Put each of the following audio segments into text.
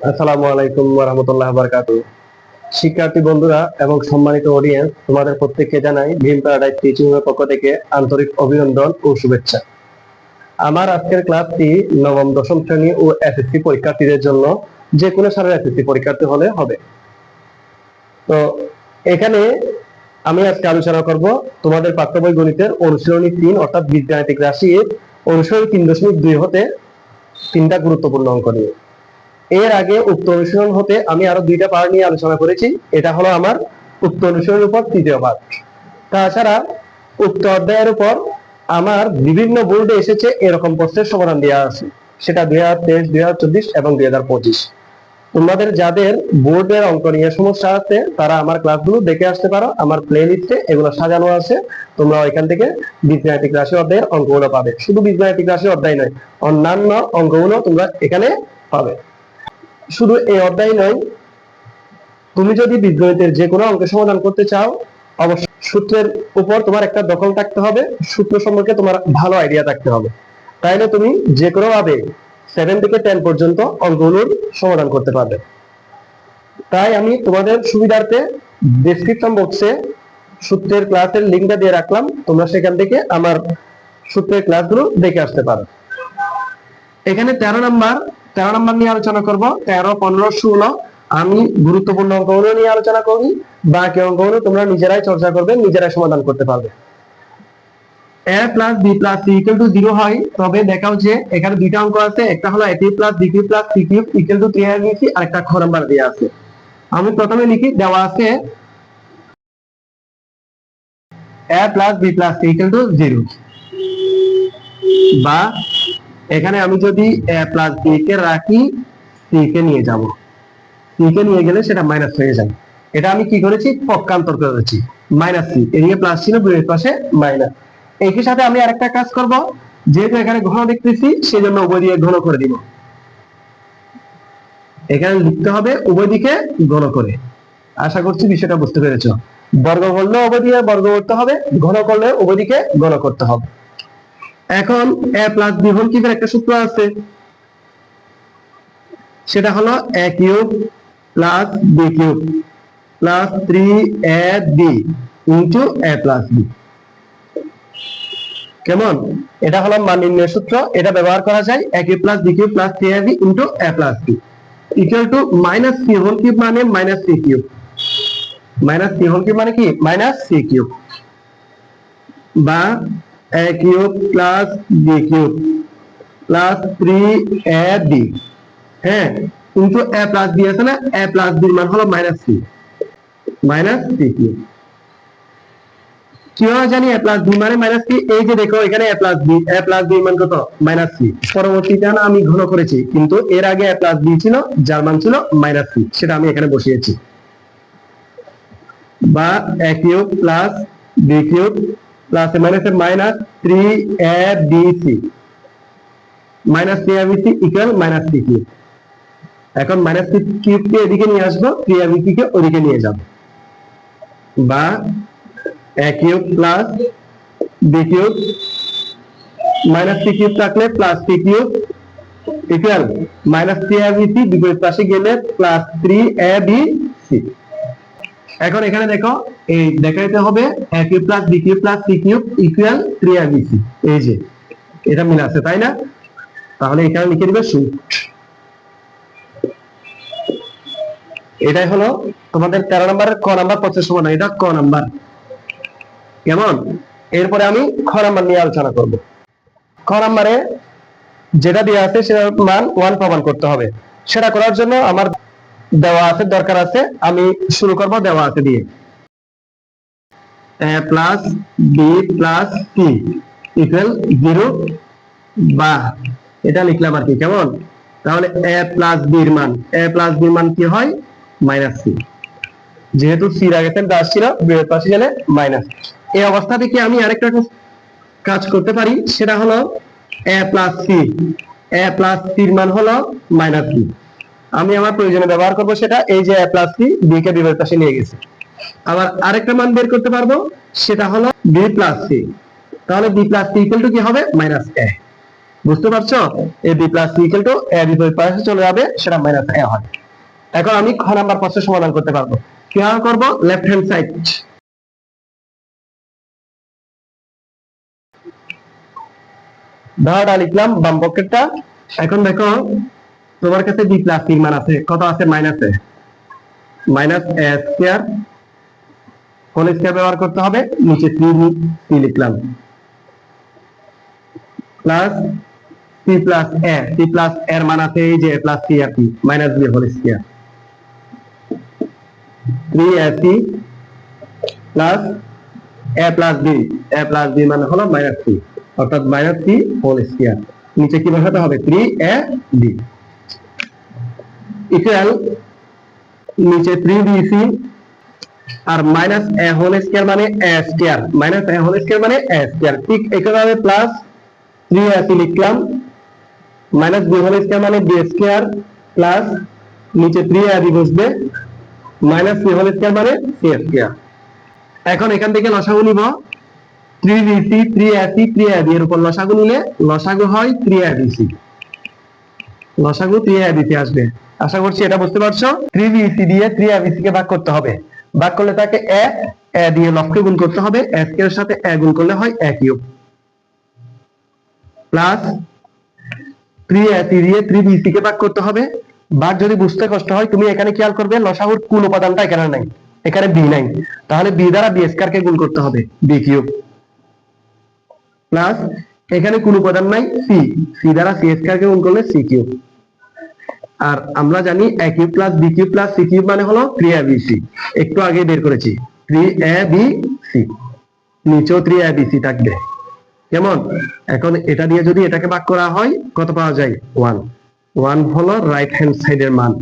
আসসালামু আলাইকুম রহমতুল্লাহ বারকাতু শিক্ষার্থী বন্ধুরা এবং সম্মানিত অডিয়েন্স তোমাদের প্রত্যেককে জানাই ভীম প্যারাডাইজ টিচিং এর পক্ষ থেকে আন্তরিক অভিনন্দন ও শুভেচ্ছা। আমার আজকের ক্লাসটি নবম, দশম শ্রেণি ও এসএসসি পরীক্ষার্থীদের জন্য যে কোনো সালের এসএসসি পরীক্ষার্থী হলে হবে। তো এখানে আমি আজকে আলোচনা করব তোমাদের পাঠ্য বই গণিতের অনুশীলনী তিন, অর্থাৎ বীজগাণিতিক রাশির অনুশীলনী তিন দশমিক দুই হতে তিনটা গুরুত্বপূর্ণ অঙ্ক নিয়ে। এর আগে উক্ত অনুশীলন হতে আমি আরও দুইটা পার্ট নিয়ে আলোচনা করেছি। এটা হলো আমার উক্ত অনুশীলনের উপর তৃতীয় পার্ট তাছাড়া উক্ত অধ্যায়ের উপর আমার বিভিন্ন বোর্ডে এসেছে এরকম প্রশ্নের সমাধান দেওয়া আছে। সেটা দুই হাজার তেইশ, দুই হাজার চব্বিশ এবং দুই হাজার পঁচিশ। তোমাদের যাদের বোর্ডের অঙ্ক নিয়ে সমস্যা আছে, তারা আমার ক্লাসগুলো দেখে আসতে পারো, আমার প্লে লিস্টে এগুলো সাজানো আছে। তোমরা ওইখান থেকে বীজগাণিতিক রাশি অধ্যায়ের অঙ্কগুলো পাবে। শুধু বীজগাণিতিক রাশি অধ্যায় নয়, অন্যান্য অঙ্কগুলো তোমরা এখানে পাবে। শুধু এই অধ্যায় নয়, তুমি যদি বীজগণিতের যে কোনো অঙ্কের সমাধান করতে চাও অবশ্যই সূত্রের উপর তোমার একটা দখল থাকতে হবে, সূত্র সম্পর্কে তোমার ভালো আইডিয়া থাকতে হবে। তাইলে তুমি যে কোনো ভাবে সেভেন থেকে টেন পর্যন্ত অঙ্কগুলোর সমাধান করতে পারবে। তাই আমি তোমাদের সুবিধার্থে ডেসক্রিপশন বক্সে সূত্রের ক্লাসের লিঙ্কটা দিয়ে রাখলাম, তোমরা সেখান থেকে আমার সূত্রের ক্লাসগুলো দেখে আসতে পারো। এখানে তেরো নাম্বার তেরো নাম্বার নিয়ে আলোচনা করব। তেরো, পনেরো, ষোলো। আমি গুরুত্বপূর্ণ অঙ্কগুলো নিয়ে আলোচনা করি বাকি অঙ্কগুলো তোমরা নিজেরাই চর্চা করবে, নিজেরাই সমাধান করতে পারবে। A plus B plus C equal to zero হয়। তবে দেখাও যে এখানে দুইটা অঙ্ক আছে, একটা হলো এটি plus B cube plus C cube equal to three আর নিয়েছি আর একটা খ নাম্বার দেওয়া আছে। আমি প্রথমে লিখি, দেওয়া আছে A plus B plus C equal to zero বা এখানে আমি যদি প্লাস বি কে রাখি সি কে নিয়ে যাব। সি কে নিয়ে গেলে সেটা মাইনাস হয়ে যায় এটা আমি কি করেছি? পক্ষান্তর করেছি মাইনাস সি এদিকে প্লাস ছিল দুইয়ের পাশে মাইনাস একই সাথে আমি আরেকটা কাজ করব। যেহেতু এখানে ঘন দেখতেছি, সেজন্য উভয় দিকে ঘন করে দিব। এখানে লিখতে হবে উভয় দিকে ঘন করে। আশা করছি বিষয়টা বুঝতে পেরেছ। বর্গ করলেও উভয় দিকে বর্গ করতে হবে, ঘন করলে উভয় দিকে ঘন করতে হবে। এখন এ প্লাস বি হোল কিউবের একটা সূত্র আছে। সেটা হলো A cube plus B cube plus three A B into A plus B কেমন? এটা হলো মান নির্ণয় সূত্র। এটা ব্যবহার করা যায় A cube plus B cube plus three A B into A plus B equal to minus C whole cube মানে minus C cube minus C whole cube মানে কি? মাইনাস সি কিউব বা plus B cube plus three A B হ্যাঁ কিন্তু এ plus B আছে না? এ plus বির মান হলো minus C minus C cube কীভাবে জানি এ প্লাস বি মানে মাইনাস সি এই যে দেখো, এখানে A plus B A plus B মান কত? মাইনাস সি পরবর্তীতে না আমি ঘন করেছি, কিন্তু এর আগে এ প্লাস বি ছিল, যার মান ছিল মাইনাস সি সেটা আমি এখানে বসিয়েছি। বা A cube plus B cube plus minus minus three A B C minus three A B C এখন মাইনাস থ্রি কিউবকে এদিকে নিয়ে আসব থ্রি এ বি সি কে ওদিকে নিয়ে যাব। বা A cube plus B cube minus three cube থাকলে plus three cube equal minus three A B C বিপরীত পাশে গেলে plus three A B C এখন এখানে দেখো, এই দেখাইতে হবে A cube plus B cube plus C cube equal three A B C এই যে, এটা মিল আছে, তাই না? তাহলে এখানে লিখে দিবে সুট এটাই হলো তোমাদের তেরো নম্বরের ক নাম্বার প্রচের সমান এটা ক নাম্বার। কেমন? এরপরে আমি খ নাম্বার নিয়ে আলোচনা করব। খ নাম্বারে যেটা দেওয়া আছে সেটার মান ওয়ান প্রমাণ করতে হবে। সেটা করার জন্য আমার দেওয়া আছে, দরকার আছে, আমি শুরু করব, দেওয়া আছে দিয়ে। A plus B plus C equal zero বা, এটা লিখলাম আর কি, কেমন? তাহলে এ প্লাস বির মান এ প্লাস বির মান কি হয়? মাইনাস সি যেহেতু সির আগে সেন্ট আসছিল বিয়ের পাশে গেলে মাইনাস এই অবস্থা থেকে আমি আরেকটা কাজ করতে পারি? সেটা হলো A plus C A plus সির মান হলো মাইনাস সি আমি আমার প্রয়োজনে ব্যবহার করব সেটা, এই যে প্লাস সি বি কে বিপরীত পাশে নিয়ে গেছে। আবার আরেকটা মান বের করতে পারব, সেটা হলো বি প্লাস সি তাহলে B plus C equal to কি হবে? মাইনাস এ বুঝতে পারছ? A B plus C equal to A বিপরীত পাশে চলে যাবে, সেটা মাইনাস এ হয় এখন আমি খ নাম্বার প্রশ্নের সমাধান করতে পারব। কীভাবে করব? লেফট হ্যান্ড সাইড ধারাটা লিখলাম বাম পকেটটা। এখন দেখো তোমার কাছে বি প্লাস সি মান আছে। কত আছে? মাইনাসে minus A square whole square ব্যবহার করতে হবে? নিচে থ্রি সি লিখলাম। Plus C plus A C plus এর মান আছে এই যে plus C R minus B whole square three A C plus A plus B A plus B মানে হলো মাইনাস সি অর্থাৎ মাইনাস সি হোল স্কয়ার নিচে কি বসাতে হবে? থ্রি এ বি ইকুয়াল নিচে থ্রি বি সি আর মাইনাস এ whole square মানে square minus A whole square মানে এ স্কয়ার ঠিক একইভাবে প্লাস থ্রি এ সি লিখলাম মাইনাস বি হোল স্কয়ার মানে বি স্কয়ার প্লাস নিচে থ্রি বি বসবে মাইনাস সি হোল স্কয়ার মানে সি স্কয়ার এখন এখান থেকে লসাগু নিব three B C three A C three B এর উপর লসাগু নিলে লসাগু হয় থ্রি এ বি সি লসাগু এ বি আসবে। আশা করছি এটা বুঝতে পারছ? থ্রি বি সি দিয়ে থ্রি এ কে ভাগ করতে হবে। ভাগ করলে তাকে এ এ দিয়ে লবকে গুণ করতে হবে। এস এর সাথে এ গুণ করলে হয় A cube. Plus three A C দিয়ে থ্রি বি সি কে ভাগ করতে হবে। ভাগ যদি বুঝতে কষ্ট হয়, তুমি এখানে খেয়াল করবে, লসাগুর কোন উপাদানটা এখানে নাই। এখানে বি নাই। তাহলে বি দ্বারা বি স্কয়ার কে গুণ করতে হবে, বি কিউব। প্লাস এখানে কোন উপাদান নাই, সি। সি দ্বারা সি স্কয়ার কে গুণ করলে সি কিউব। আর আমরা জানি A cube plus B cube plus C cube মানে হলো থ্রি এ বি সি একটু আগে বের করেছি। থ্রি এ বি সি নিচেও থ্রি এ বি সি থাকবে। কেমন? এখন এটা দিয়ে যদি এটাকে ভাগ করা হয়, কত পাওয়া যায়? ওয়ান ওয়ান হলো রাইট হ্যান্ড সাইডের মান,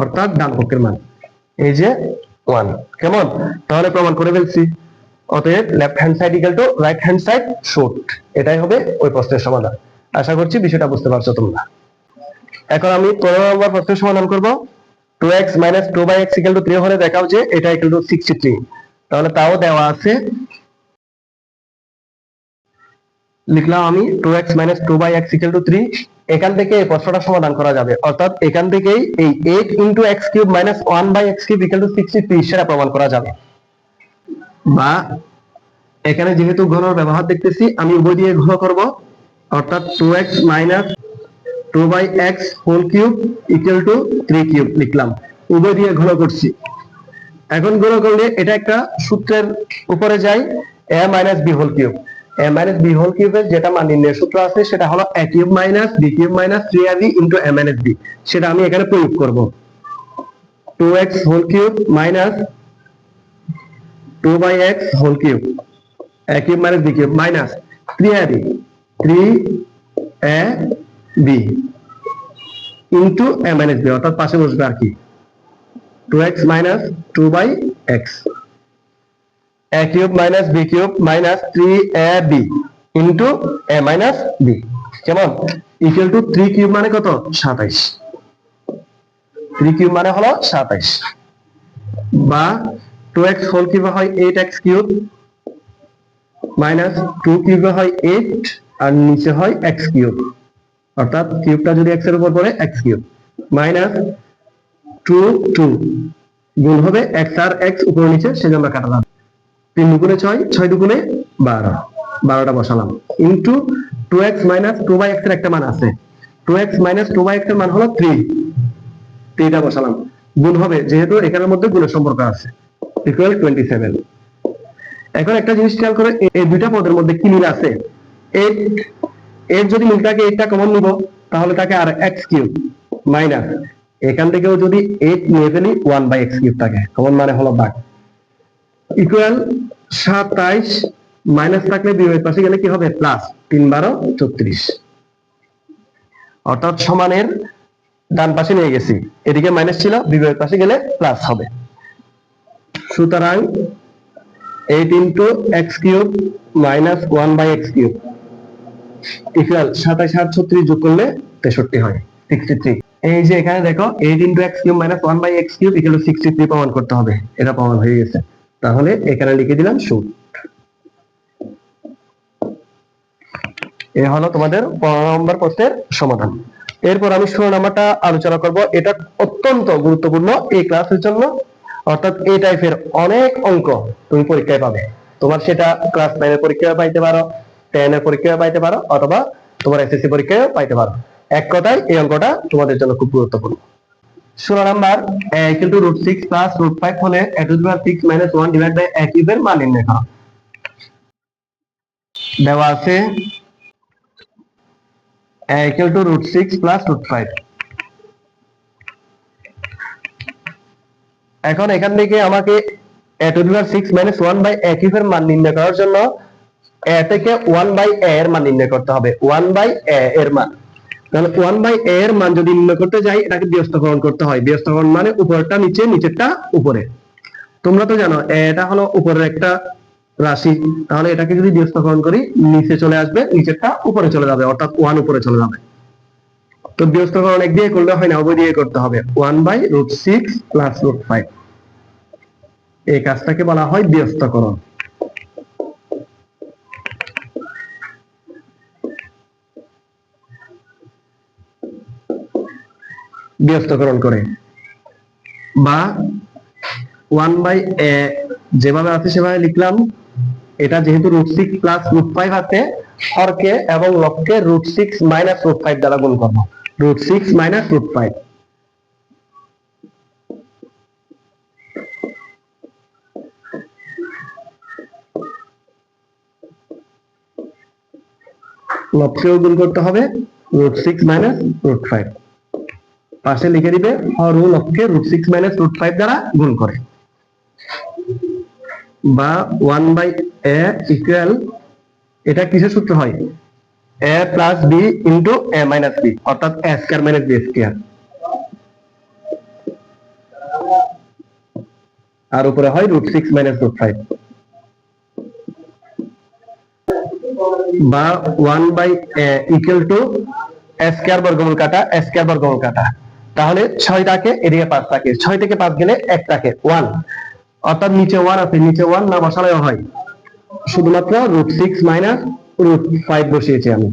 অর্থাৎ ডান পক্ষের মান। এই যে ওয়ান কেমন? তাহলে প্রমাণ করে ফেলছি। অতএব left hand side equal to right hand side short এটাই হবে ওই প্রশ্নের সমাধান। আশা করছি বিষয়টা বুঝতে পারছ তোমরা। এখন আমি পনেরো নম্বর প্রশ্নের সমাধান করব। Two X minus two by X equal to three হলে দেখাও যে এটা ইকাল টু সিক্সটি থ্রি তাহলে তাও দেওয়া আছে। লিখলাম আমি two X minus two by X equal to three এখান থেকে এই প্রশ্নটা সমাধান করা যাবে। অর্থাৎ এখান থেকেই এই eight into X cube minus one by X cube equal to sixty three সেটা প্রমাণ করা যাবে। বা এখানে যেহেতু ঘনর ব্যবহার দেখতেছি, আমি উভয় দিয়ে ঘন করব। অর্থাৎ two X minus two by X whole cube equal to three cube লিখলাম। উভয় দিয়ে ঘন করছি। এখন গুণ করলে এটা একটা সূত্রের উপরে যায় A minus B whole cube A minus B whole কিউবের যেটা মান নির্ণয়ের সূত্র আছে, সেটা হলো A cube minus B cube minus three R B into A minus B সেটা আমি এখানে প্রয়োগ করব। Two X whole cube minus two by X whole cube A cube minus B cube minus three R B three A B into A minus B অর্থাৎ পাশে বসবে আর কি? Two X minus two by X A cube minus B cube minus three A B into A minus B কেমন? Equal to three cube মানে কত? সাতাইশ। Three cube মানে হলো সাতাইশ। বা টু এক্স হোল কিউবে হয় eight X cube minus two কিউবে হয় এইট আর নিচে হয় এক্স কিউব অর্থাৎ কিউবটা যদি এক্সের উপর পড়ে X cube. Minus two two. গুণ হবে এক্স আর এক্স উপর নিচে, সেজন্য কাটা যাবে তিন দুগুণে ছয় ছয় দুগুণে বারো। বারোটা বসালাম। Into two X minus two by এক্সের একটা মান আছে। Two X minus two by এক্সের মান হলো থ্রি থ্রিটা বসালাম। গুণ হবে, যেহেতু এখানের মধ্যে গুণের সম্পর্ক আছে। ইকুয়াল টোয়েন্টি সেভেন এখন একটা জিনিস খেয়াল করে এই দুইটা পদের মধ্যে কি মিল আছে? এইট এর যদি মিল থাকে এইটটা কমন নিব, তাহলে তাকে আর এক্স কিউব মাইনাস এখান থেকেও যদি এইট নিয়ে ফেলি ওয়ান বাই এক্স কিউব থাকে। কমন মানে হলো বাঘ। ইকুয়াল সাতাইশ মাইনাস থাকলে বিপরীত পাশে গেলে কি হবে? প্লাস তিন বারো চৌত্রিশ। অর্থাৎ সমানের ডান পাশে নিয়ে গেছি। এদিকে মাইনাস ছিল বিপরীত পাশে গেলে প্লাস হবে। সুতরাং eight into X cube minus one by X cube equal সাতাইশ আর ছত্রিশ যোগ করলে তেষট্টি হয়। সিক্সটি থ্রি এই যে এখানে দেখো eight into x cube minus one by x cube equal sixty three প্রমাণ করতে হবে। এটা প্রমাণ হয়ে গেছে। তাহলে এখানে লিখে দিলাম এ হলো তোমাদের নম্বর প্রশ্নের সমাধান। এরপর আমি ষোলো নাম্বারটা আলোচনা করব। এটা অত্যন্ত গুরুত্বপূর্ণ এই ক্লাসের জন্য। অর্থাৎ এই টাইপের অনেক অঙ্ক তুমি পরীক্ষায় পাবে। তোমার সেটা ক্লাস নাইনের পরীক্ষায় পাইতে পারো। টেন এর পরীক্ষায় পাইতে পারো অথবা তোমার এসএসসি পরীক্ষায় পাইতে পারো। এক কথায় এই অঙ্কটা তোমাদের জন্য খুব গুরুত্বপূর্ণ। ষোলো নাম্বার কিন্তু root six plus root five হলে a to six minus one divide by এক কিউবের মান নির্ণয় করো। দেওয়া আছে equal to root 6 plus root 5 এখন এখান থেকে আমাকে a to power 6 minus 1 by a কিউবের মান নির্ণয় করার জন্য a থেকে 1 by a এর মান নির্ণয় করতে হবে। 1 by a এর মান। তাহলে 1 by a এর মান যদি নির্ণয় করতে যাই, এটাকে ব্যস্তকরণ করতে হয়। ব্যস্তকরণ মানে উপরটা নিচে, নিচেরটা উপরে। তোমরা তো জানো, এটা হলো উপরের একটা রাশি। তাহলে এটাকে যদি ব্যস্তকরণ করি, নিচে চলে আসবে, নিচেরটা উপরে চলে যাবে, অর্থাৎ ওয়ান উপরে চলে যাবে। তো ব্যস্তকরণ এক দিয়ে করলে হয় না, উভয় দিয়ে করতে হবে। One by root six plus root five এই কাজটাকে বলা হয় ব্যস্তকরণ ব্যস্তকরণ করে বা ওয়ান বাই এ যেভাবে আছে সেভাবে লিখলাম। এটা যেহেতু root six plus root five আছে হরকে এবং লবকে root six minus root five দ্বারা গুণ করব। Root six minus root five লবকেও গুণ করতে হবে root six minus root five পাশে লিখে দিবে ও লবকে root six minus root five দ্বারা গুণ করে। বা ওয়ান বাই এ ইকুয়াল এটা কিসের সূত্র হয়? A plus b into a minus b অর্থাৎ a square minus b square আর উপরে হয় root six minus root five বা one by a equal to square বর্গমূল কাটা স্কয়ার বর্গমূল কাটা। তাহলে ছয়টাকে, এদিকে পাঁচ থাকে ছয় থেকে পাঁচ গেলে এক থাকে ওয়ান অর্থাৎ নিচে ওয়ান আছে, নিচে ওয়ান না বসালেও হয়। শুধুমাত্র root six minus root five বসিয়েছি আমি।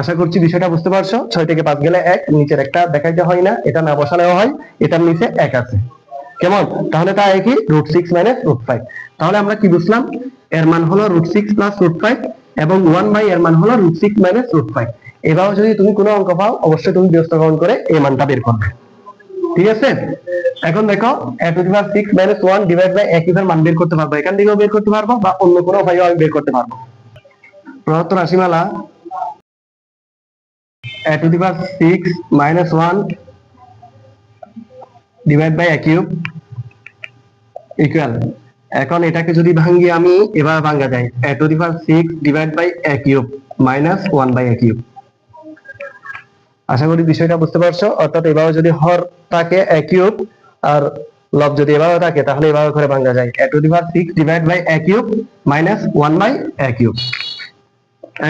আশা করছি বিষয়টা বুঝতে পারছ। ছয় থেকে পাঁচ গেলে এক, নিচের একটা দেখাইতে হয় না, এটা না বসালেও হয়, এটার নিচে এক আছে। কেমন? তাহলে তা একই root six minus root five তাহলে আমরা কি বুঝলাম? এর মান হলো root six plus root five এবং ওয়ান বাই এর মান হলো root six minus root five এভাবে যদি তুমি কোনো অঙ্ক পাও, অবশ্যই তুমি ব্যস্তকরণ করে এই মানটা বের করবে। ঠিক আছে? এখন দেখো a to the power six minus one divide by এক এর মান বের করতে পারব? এখান থেকেও বের করতে পারব বা অন্য কোনো উপায়ে আমি বের করতে পারব? প্রদত্ত রাশিমালা a to the power six minus one divide by a cube equal এখন এটাকে যদি ভাঙ্গি আমি, এবার ভাঙ্গা যায়। A to the power six divide by a cube minus one by a cube আশা করি বিষয়টা বুঝতে পারছ। অর্থাৎ এভাবে যদি হর থাকে এ কিউব, আর লব যদি এভাবে থাকে, তাহলে এভাবে করে ভাঙা যায়। A to the power six divide by a cube minus one by a cube.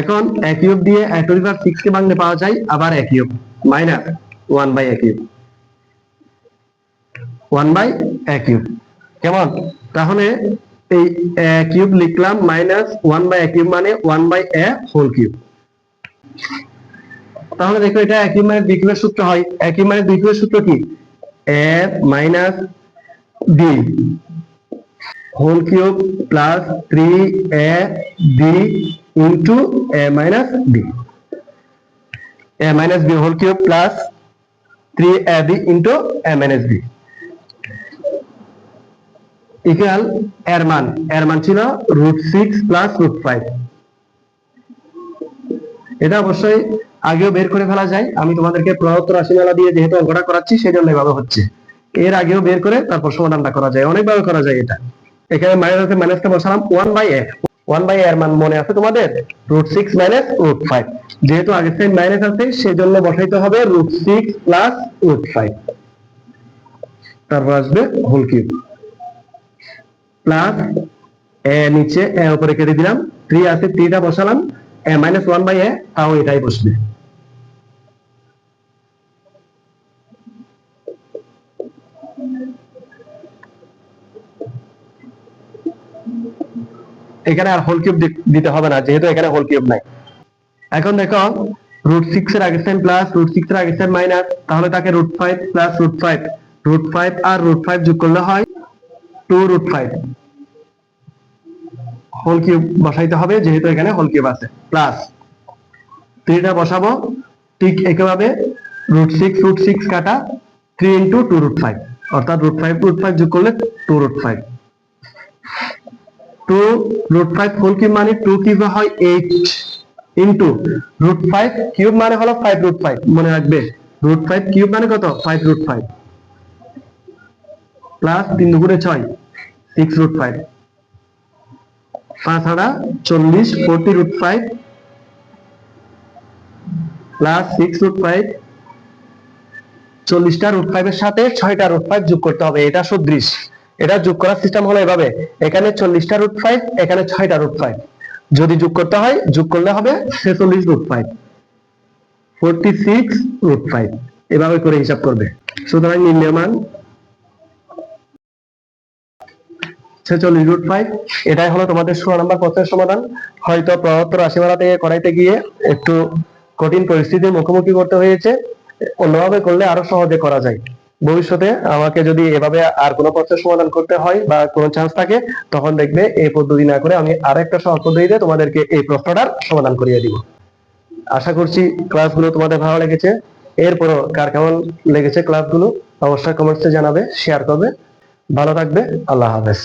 এখন এ কিউব দিয়ে এ টু দি পাওয়ার সিক্স কে ভাঙলে পাওয়া যায় আবার a cube, minus one by a cube. One by a cube. কেমন? তাহলে এই a cube লিখলাম minus one by a cube মানে one by a whole cube. তাহলে দেখো এটা একই মানে কিউবের সূত্র হয়। একই মানে কিউবের সূত্র কি? A minus b whole cube plus three a b into a minus b a minus b whole cube plus three a b into a minus b equal এর মান। এর মান ছিল root six plus root five. এটা অবশ্যই আগেও বের করে ফেলা যায়। আমি তোমাদেরকে প্রদত্ত রাশিমালা দিয়ে যেহেতু অঙ্কটা করাচ্ছি সেই জন্য এভাবে হচ্ছে। এর আগেও বের করে তারপর সমাধানটা করা যায়। অনেকভাবে করা যায় এটা। এখানে মাইনাস মাইনাসটা বসালাম one by a one by এর মান মনে আছে তোমাদের? Root six minus root five যেহেতু আগের সাইড মাইনাস আছে সেই জন্য বসাইতে হবে root six plus root five তারপর আসবে হোল কিউব প্লাস এ নিচে এ উপরে কেটে দিলাম। থ্রি আছে থ্রিটা বসালাম। A minus one by a তাও এটাই বসবে। এখানে আর হোল কিউব দিতে হবে না, যেহেতু এখানে হোল কিউব নাই। এখন দেখো রুট সিক্স এর আগের সাইন প্লাস রুট সিক্স এর আগের সাইন মাইনাস তাহলে তাকে root five plus root five root five আর রুট ফাইভ যোগ করলে হয় two root five whole cube বসাইতে হবে, যেহেতু এখানে হোল কিউব আছে প্লাস থ্রিটা বসাবো, ঠিক একইভাবে রুট সিক্স রুট সিক্স কাটা three into two root five অর্থাৎ রুট ফাইভ রুট ফাইভ যোগ করলে two root five two root five whole cube মানে টু কিউব হয় eight into root five cube মানে হলো ফাইভ রুট ফাইভ মনে রাখবে। রুট ফাইভ কিউব মানে কত? ফাইভ রুট ফাইভ প্লাস তিন দুগুণে ছয় সিক্স রুট ফাইভ হাড়া চল্লিশ forty root five plus six root five চল্লিশটা রুট ফাইভ এর সাথে ছয়টা রুট ফাইভ যোগ করতে হবে, এটা সদৃশ। এটা যোগ করার সিস্টেম হলো এভাবে। এখানে চল্লিশটা রুট ফাইভ এখানে ছয়টা রুট ফাইভ যদি যোগ করতে হয়, যোগ করলে হবে ছেচল্লিশ root five forty six root five এভাবে করে হিসাব করবে। সুতরাং নির্ণয় মান ছেচল্লিশ রুট ফাইভ এটাই হলো তোমাদের ষোলো নম্বর প্রশ্নের সমাধান। হয়তো প্রদত্ত রাশিমালা থেকে করাইতে গিয়ে একটু কঠিন পরিস্থিতির মুখোমুখি করতে হয়েছে। অন্যভাবে করলে আরও সহজে করা যায়। ভবিষ্যতে আমাকে যদি এভাবে আর কোনো প্রশ্নের সমাধান করতে হয় বা কোনো চান্স থাকে, তখন দেখবে এই পদ্ধতি না করে আমি আর একটা সহজ পদ্ধতিতে তোমাদেরকে এই প্রশ্নটার সমাধান করিয়ে দিব। আশা করছি ক্লাসগুলো তোমাদের ভালো লেগেছে। এরপরও কার কেমন লেগেছে ক্লাসগুলো অবশ্যই কমেন্টসে জানাবে শেয়ার করবে। ভালো থাকবে, আল্লাহ হাফেজ।